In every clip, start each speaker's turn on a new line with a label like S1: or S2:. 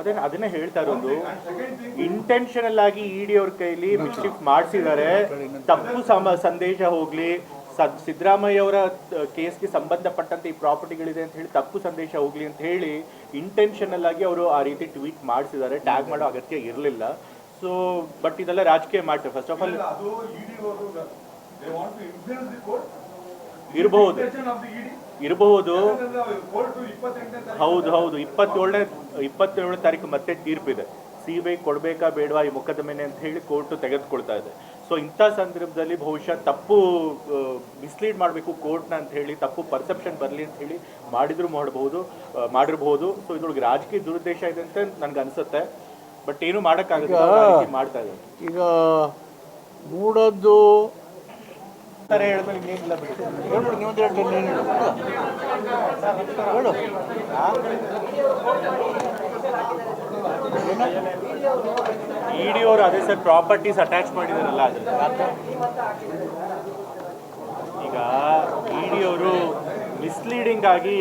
S1: ಅದನ್ನ ಅದನ್ನೇ ಹೇಳ್ತಾ ಇರೋದು. ಇಂಟೆನ್ಷನಲ್ ಆಗಿ ಇಡಿ ಅವ್ರ ಕೈಲಿ ಮಿಸ್ಟೇಕ್ ಮಾಡಿಸಿದ್ದಾರೆ ತಪ್ಪು ಸಂದೇಶ ಹೋಗ್ಲಿ. ಸದ್ ಸಿದ್ದರಾಮಯ್ಯ ಅವರ ಕೇಸ್ಗೆ ಸಂಬಂಧಪಟ್ಟಂತೆ ಈ ಪ್ರಾಪರ್ಟಿಗಳಿದೆ ಅಂತ ಹೇಳಿ ತಪ್ಪು ಸಂದೇಶ ಹೋಗ್ಲಿ ಅಂತ ಹೇಳಿ ಇಂಟೆನ್ಷನಲ್ ಆಗಿ ಅವರು ಆ ರೀತಿ ಟ್ವೀಟ್ ಮಾಡಿಸಿದ್ದಾರೆ ಟ್ಯಾಗ್ ಮಾಡೋ ಅಗತ್ಯ ಇರಲಿಲ್ಲ. ಸೊ ಬಟ್ ಇದೆಲ್ಲ ರಾಜಕೀಯ ಮಾಡ್ತಾರೆ ಫಸ್ಟ್ ಆಫ್ ಆಲ್ ಇರಬಹುದು.
S2: ಆಫ್
S1: ಇರಬಹುದು. ಹೌದು ಹೌದು. ಇಪ್ಪತ್ತೇಳನೇ ಇಪ್ಪತ್ತೇಳನೇ ತಾರೀಕು ಮತ್ತೆ ತೀರ್ಪಿದೆ ಸಿ ಬಿ ಐ ಕೊಡಬೇಕಾ ಬೇಡವಾ ಈ ಮೊಕದ್ದಮೆನೆ ಅಂತ ಹೇಳಿ ಕೋರ್ಟ್ ತೆಗೆದುಕೊಳ್ತಾ ಇದೆ. ಸೊ ಇಂಥ ಸಂದರ್ಭದಲ್ಲಿ ಬಹುಶಃ ತಪ್ಪು ಮಿಸ್ಲೀಡ್ ಮಾಡಬೇಕು ಕೋರ್ಟ್ನ ಅಂತ ಹೇಳಿ ತಪ್ಪು ಪರ್ಸೆಪ್ಷನ್ ಬರಲಿ ಅಂತ ಹೇಳಿ ಮಾಡಿದ್ರು ಮಾಡಬಹುದು ಮಾಡಿರಬಹುದು. ಸೊ ಇದ್ರೊಳಗೆ ರಾಜಕೀಯ ದುರುದ್ದೇಶ ಇದೆ ಅಂತ ನನಗೆ ಅನಿಸುತ್ತೆ. ಬಟ್ ಏನು ಮಾಡೋಕ್ಕಾಗಲ್ಲ ರೀತಿ ಮಾಡ್ತಾ ಇದ್ದಾರೆ.
S3: ಈಗ ಮೂಡದ್ದು
S1: ಥರ ಹೇಳಿದ್ಮೇಲೆ ಇನ್ನೇನಿಲ್ಲ ಬಿಡಿ
S3: ಹೇಳ್ಬಿಡು ನೀವೊಂದು ಎರಡು ನೀನು ಹೇಳು. ಹೇಳು.
S1: ಇಡಿ ಅವರು ಅದೇ ಸರ್ ಪ್ರಾಪರ್ಟೀಸ್ ಅಟ್ಯಾಚ್ ಮಾಡಿದಾರಲ್ಲ ಅದ್ರ ಈಗ ಇಡಿ ಅವರು ಮಿಸ್ಲೀಡಿಂಗ್ ಆಗಿ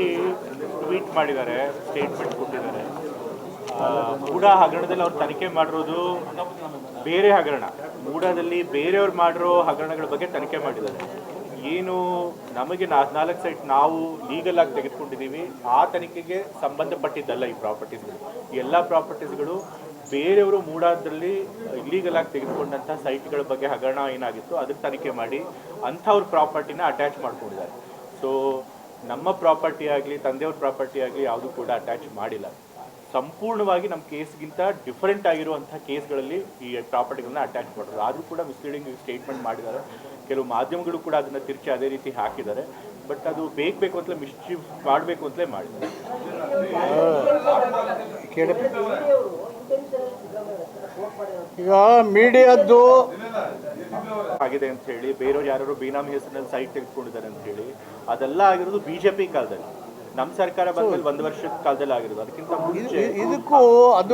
S1: ಟ್ವೀಟ್ ಮಾಡಿದ್ದಾರೆ ಸ್ಟೇಟ್ಮೆಂಟ್ ಕೊಟ್ಟಿದ್ದಾರೆ. ಕೂಡ ಹಗರಣದಲ್ಲಿ ಅವ್ರು ತನಿಖೆ ಮಾಡಿರೋದು ಬೇರೆ ಹಗರಣ. ಮೂಡದಲ್ಲಿ ಬೇರೆಯವ್ರು ಮಾಡಿರೋ ಹಗರಣಗಳ ಬಗ್ಗೆ ತನಿಖೆ ಮಾಡಿದ್ದಾರೆ. ಏನು ನಮಗೆ ನಾಲ್ಕು ಸೈಟ್ ನಾವು ಲೀಗಲ್ ಆಗಿ ತೆಗೆದುಕೊಂಡಿದ್ದೀವಿ, ಆ ತನಿಖೆಗೆ ಸಂಬಂಧಪಟ್ಟಿದ್ದಲ್ಲ ಈ ಪ್ರಾಪರ್ಟೀಸ್ಗಳು ಎಲ್ಲ ಪ್ರಾಪರ್ಟೀಸ್ಗಳು ಬೇರೆಯವರು ಮೂಡಾದಲ್ಲಿ ಇಲ್ಲೀಗಲ್ ಆಗಿ ತೆಗೆದುಕೊಂಡಂಥ ಸೈಟ್ಗಳ ಬಗ್ಗೆ ಹಗರಣ ಏನಾಗಿತ್ತು ಅದಕ್ಕೆ ತನಿಖೆ ಮಾಡಿ ಅಂಥವ್ರ ಪ್ರಾಪರ್ಟಿನ ಅಟ್ಯಾಚ್ ಮಾಡ್ಕೊಂಡಿದ್ದಾರೆ. ಸೊ ನಮ್ಮ ಪ್ರಾಪರ್ಟಿ ಆಗಲಿ, ತಂದೆಯವ್ರ ಪ್ರಾಪರ್ಟಿ ಆಗಲಿ ಯಾವುದು ಕೂಡ ಅಟ್ಯಾಚ್ ಮಾಡಿಲ್ಲ. ಸಂಪೂರ್ಣವಾಗಿ ನಮ್ಮ ಕೇಸ್ಗಿಂತ ಡಿಫರೆಂಟ್ ಆಗಿರುವಂಥ ಕೇಸ್ಗಳಲ್ಲಿ ಈ ಪ್ರಾಪರ್ಟಿಗಳನ್ನ ಅಟ್ಯಾಚ್ ಮಾಡಿದ್ರು ಆದರೂ ಕೂಡ ಮಿಸ್ಲೀಡಿಂಗ್ ಸ್ಟೇಟ್ಮೆಂಟ್ ಮಾಡಿದ್ದಾರೆ. ಕೆಲವು ಮಾಧ್ಯಮಗಳು ಕೂಡ ಅದನ್ನು ತಿರುಚಿ ಅದೇ ರೀತಿ ಹಾಕಿದ್ದಾರೆ. ಬಟ್ ಅದು ಬೇಕು ಬೇಕು ಅಂತಲೇ ಮಿಸ್ಚೀವ್ ಮಾಡಬೇಕು ಅಂತಲೇ ಮಾಡಿದ್ದಾರೆ.
S3: ಈಗ ಮೀಡಿಯಾದ್ದು
S1: ಆಗಿದೆ ಅಂತ ಹೇಳಿ ಬೇರೆಯವ್ರು ಯಾರು ಬೇನಾಮಿ ಹೆಸರಿನಲ್ಲಿ ಸೈಟ್ ತೆಗೆದುಕೊಂಡಿದ್ದಾರೆ ಅಂತ ಹೇಳಿ ಅದೆಲ್ಲ ಆಗಿರೋದು ಬಿಜೆಪಿ ಕಾಲದಲ್ಲಿ. ನಮ್ಮ ಸರ್ಕಾರ ಬಂದ್ಮೇಲೆ ಒಂದು ವರ್ಷದ ಕಾಲದಲ್ಲಿ ಆಗಿರೋದು. ಅದಕ್ಕಿಂತ ಮುಂಚೆ
S3: ಇದಕ್ಕೂ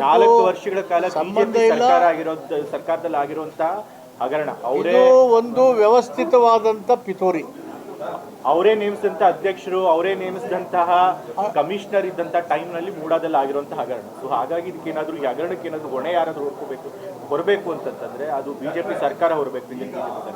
S1: ನಾಲ್ಕು ವರ್ಷಗಳ ಕಾಲ
S3: ಸಂಬಂಧ
S1: ಸರ್ಕಾರ ಆಗಿರೋದು ಸರ್ಕಾರದಲ್ಲಿ ಆಗಿರುವಂತ ಹಗರಣ. ಅವರೇ
S3: ಒಂದು ವ್ಯವಸ್ಥಿತವಾದಂತ ಪಿತೋರಿ.
S1: ಅವರೇ ನೇಮಿಸಿದಂತ ಅಧ್ಯಕ್ಷರು ಅವರೇ ನೇಮಿಸಿದಂತಹ ಕಮಿಷನರ್ ಇದ್ದಂತ ಟೈಮ್ನಲ್ಲಿ ಮೂಡಾದಲ್ಲಿ ಆಗಿರುವಂತಹ ಹಗರಣ. ಸೊ ಹಾಗಾಗಿ ಇದಕ್ಕೇನಾದ್ರೂ ಈ ಹಗರಣಕ್ಕೆ ಏನಾದ್ರು ಹೊಣೆ ಯಾರಾದ್ರೂ ಹೊರ್ಕೋಬೇಕು ಹೊರಬೇಕು ಅಂತಂತಂದ್ರೆ ಅದು ಬಿಜೆಪಿ ಸರ್ಕಾರ ಹೊರಬೇಕು ಬಿಜೆಪಿ ಸರ್ಕಾರ.